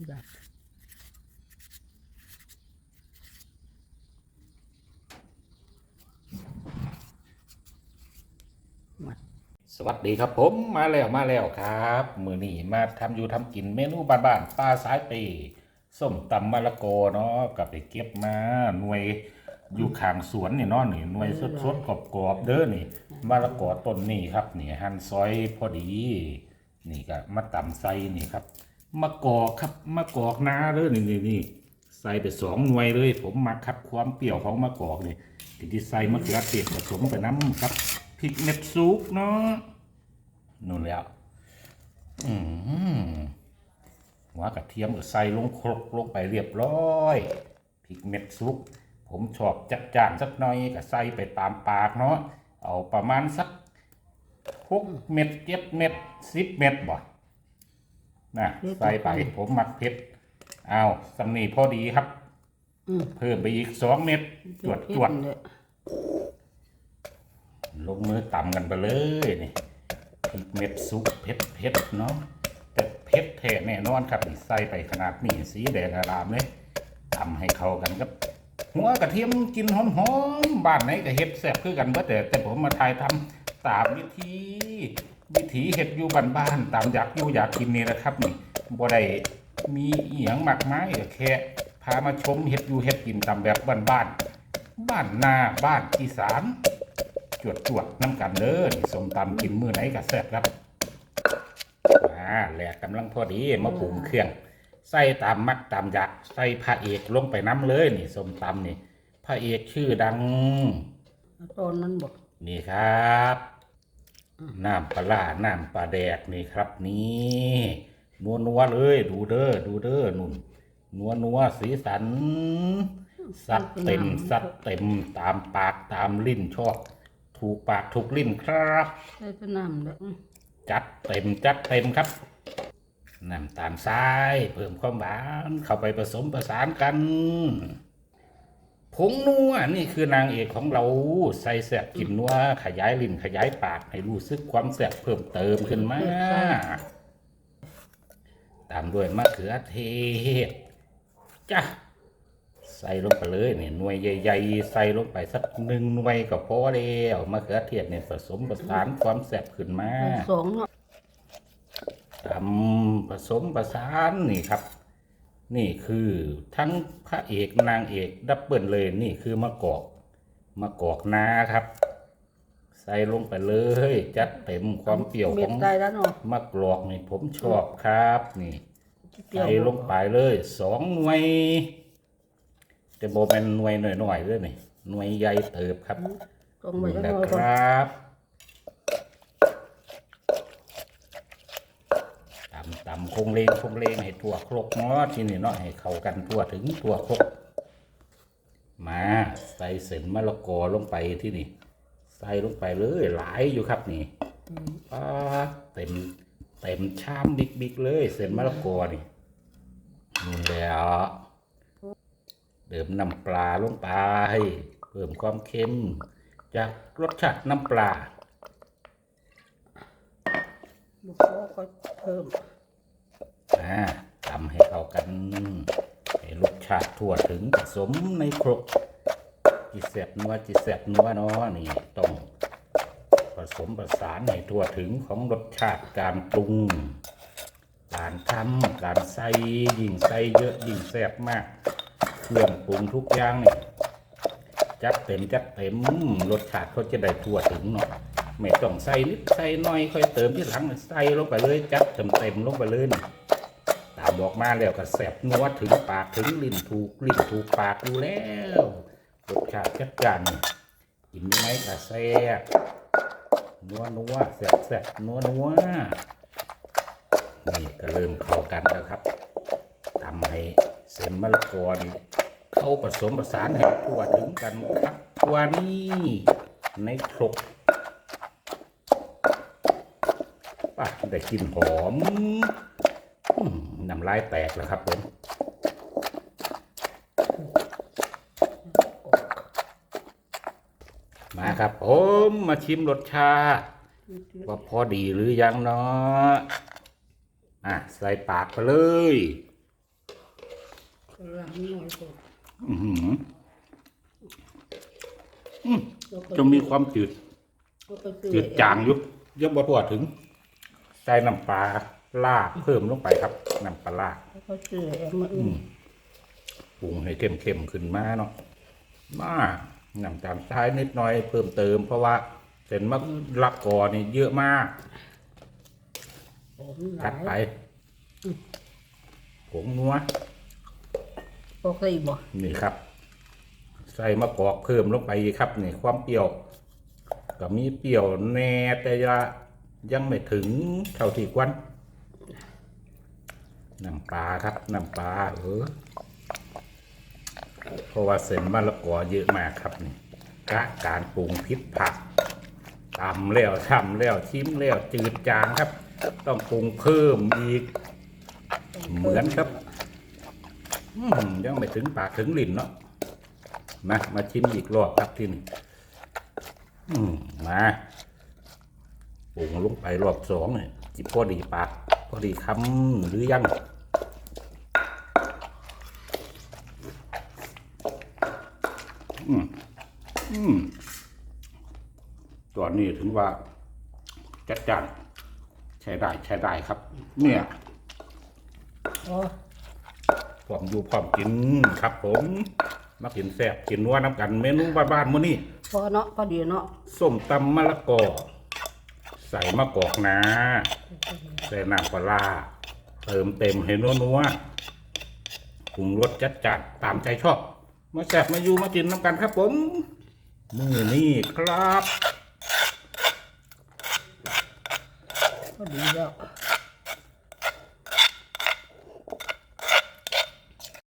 สวัสดีครับผมมาแล้วมาแล้วครับ มือนี้มาทำอยู่ทำกินเมนูบ้านๆปลาสายเปส้มตำมะละกอเนาะกับไปเก็บมาหน่วยอยู่ข้างสวนนี่เนาะนี่หน่วยสดๆกรอบๆเด้อนี่มะละกอต้นนี่ครับนี่หั่นซอยพอดี นี่ก็มาตำใส่นี่ครับ มะกอกครับมะกอกนาเด้อนี่นี่นี่ใส่ไปสองหน่วยเลย ผมมักครับความเปรี้ยวของมะกอกนี่ที่ที่ใส่มะเขือเทศผสมกับน้ำครับพริกเม็ดซุกเนาะนู่นแล้วอืมหัวกระเทียมก็ใส่ลงครกลงไปเรียบร้อยพริกเม็ดซุกผมชอบจัดจานสักหน่อยก็ใส่ไปตามปากเนาะเอาประมาณสักหกเม็ดเจ็ดเม็ดสิบเม็ดบ่ นะใส่ไปผมมักเผ็ดเอาสำนีพอดีครับ อืมเพิ่มไปอีกสองเม็ดจวดจวดเผ็ดๆลงมือตำกันไปเลยนี่พริกเม็ดซุปเผ็ดเผ็ดๆเนาะแต่เผ็ดแท้แน่นอนครับนี่ใส่ไปขนาดนี้สีแดงอารามเลยตำให้เข้ากันครับ หัวกระเทียมกินหอมๆบ้านไหนก็เฮ็ดแซ่บคือกันเบ่แต่แต่ผมมาถ่ายทำตามวิธี วิถีเฮ็ดอยู่บ้านๆตามอยากอยู่อยากกินนี่แหละครับนี่บ่ได้มีอีหยังมากมายก็แค่พามาชมเฮ็ดอยู่เฮ็ดกินตามแบบบ้านๆบ้านนาบ้านอีสานจวดจวดๆน้ำกันเด้อนี่ส้มตำกินมื้อไหนก็แซ่บครับอ่าแหลกกำลังพอดีมาปรุงเครื่อง ใส่ตามมักตามอยากใส่พระเอกลงไปน้ำเลยนี่ส้มตำนี่พระเอกชื่อดังตอนนั้นบอกนี่ครับ น้ำปลาร้าน้ำปลาแดกนี่ครับ นี่นัวนัวๆเลย ดูเด้อดูเด้อนุ่นนัวนัวๆสีสันสัดเต็มสัดเต็มตามปากตามลิ้นชอบ ถูกปากถูกลิ้นครับใส่แตะน้ำเลยอืมจัดเต็มจัดเต็มครับน้ำตาลทรายเพิ่มความหวานเข้าไปผสมประสานกัน ผงนัวนี่คือนางเอกของเราใส่แสบกินนัวขยายลิ้นขยายปากให้รู้สึกความแสบเพิ่มเติมขึ้นมา ตามด้วยมะเขือเทศจ้ะใส่ลงไปเลยเนี่ยหน่วยใหญ่ ๆ ใส่ลงไปสักหนึ่งหน่วยก็พอแล้วมะเขือเทศเนี่ยผสมประสานความแสบขึ้นมาสองเนาะทำผสมประสานนี่ครับ นี่คือทั้งพระเอกนางเอกดับเบิลเลยนี่คือมะกอกมะกอกนาครับ ใส่ลงไปเลย จัดเต็มความเปรี้ยวขเม็อดงได้แล้วเนาะมะกรอกนี่ผมชอบครับ นี่เปรี้ยวใส่ลงไปเลยสองหน่วยแต่โบเป็นหน่วยหน่อยๆเลยนี่หน่วยใหญ่เติบครับต้องไปนี่จังนะหน่อยคก่อนรับตำตำค งเลงคงเลงให้ทั่วครกเนาะที่นี่เนาะให้เข้ากันทั่วถึงทั่วครกมาใส่เส้นมะละกอลงไปที่นี่ ใส่ลงไปเลยหลายอยู่ครับนี่ป้าเต็มเต็มชามบิ๊กๆเลยเส้นมะละกอนี่นู่แล้วเดิมน้ำปลาลงไปเพิ่มความเค็ม จากรสชาติน้ำปลาบุกโก็เพิ่ม อ่าทำให้เข้ากันให้รสชาติทั่วถึงผสมในครกจีแสบนัวจีแสบนัวเนาะนี่ต้องผสมประสานให้ทั่วถึงของรสชาติการปรุง การทำการใส่ยิ่งใส่เยอะยิ่งแซ่บมาก เครื่องปรุงทุกอย่างนี่จัดเต็มจัดเต็มรสชาติเขาจะได้ทั่วถึงเนาะไม่ต้องใส่นิดใส่น้อยค่อยเติมที่หลังใส่ลงไปเลยจัดเต็มเต็มลงไปเลย บอกมาแล้วก็แซ่บนัวถึงปากถึงลิ้นถูกลิ้นถูกปากอยู่แล้วรสชาติจัดจ้านกินไหมก็แซ่บนัวนัวแซ่บแซ่บนัวนัวนี่ก็เริ่มเข้ากันแล้วครับทำให้เส้นมะละกอนี่เข้าผสมผสานให้ทั่วถึงกันครับตัวนี้ในครกป้าได้กลินหอมอืม น้ำลายแตกแล้วครับผมมาครับผมมาชิมรสชาติว่าพอดีหรือยังเนาะอะใส่ปากไปเลยกำลังน้อยกว่าอื้อหือแล้วก็จะมีความจืดแล้วก็ซื้อจืดจางอยู่เยอะบ่ทั่วถึง ใส่น้ำปลา ล่าเพิ่มลงไปครับน้ำปลาล่าแล้วก็ซื้อเองมาอื่นปรุงให้เข้มๆขึ้นมาเนาะมาน้ำตาลทรายนิดหน่อยเพิ่มเติม เพราะว่าเส้นมะละกอนี่เยอะมากผมหจัลาดไปยผงนัวปกติบ่นี่ครับ ใส่มะกอกเพิ่มลงไปอีกครับนี่ความเปรี้ยว ก็มีเปรี้ยวแน่แต่ยายังไม่ถึงเท่าที่ควร น้ำปลาครับน้ำปลาเออเพราะว่าเส้นมะละกอเยอะมากครับนี่กะการปรุงพริษผักตำแล้วทำแล้วชิมแล้วจืดจางครับ ต้องปรุงเพิ่มอีก เหมือนครับยังไม่ถึงปากถึงลิ้นเนาะมามาชิมอีกรอบครับที่นี่อืมมาปรุงลงไปรอบสองเนี่ยจิพอดีปากพอดีคำหรือยัง อืมอืมตัวนี้ถึงว่า จัดจานใช้ได้ใช้ได้ครับ เนี่ยอ๋อพร้อมอยู่พร้อมกินครับ ผมมากินแซ่บกินนัวน้ำกันเมนูบ้านๆมื้อนี้พอเนาะพอดีเนาะส้มตำมะละกอใส่มะกอกนาใส่น้ำปลาร้าเติมเต็มให้นัวๆปรุงรสจัดจัดตามใจชอบ มาแสบมาอยู่มากินน้ำกันครับผมมือนี่ครับดีแล้ว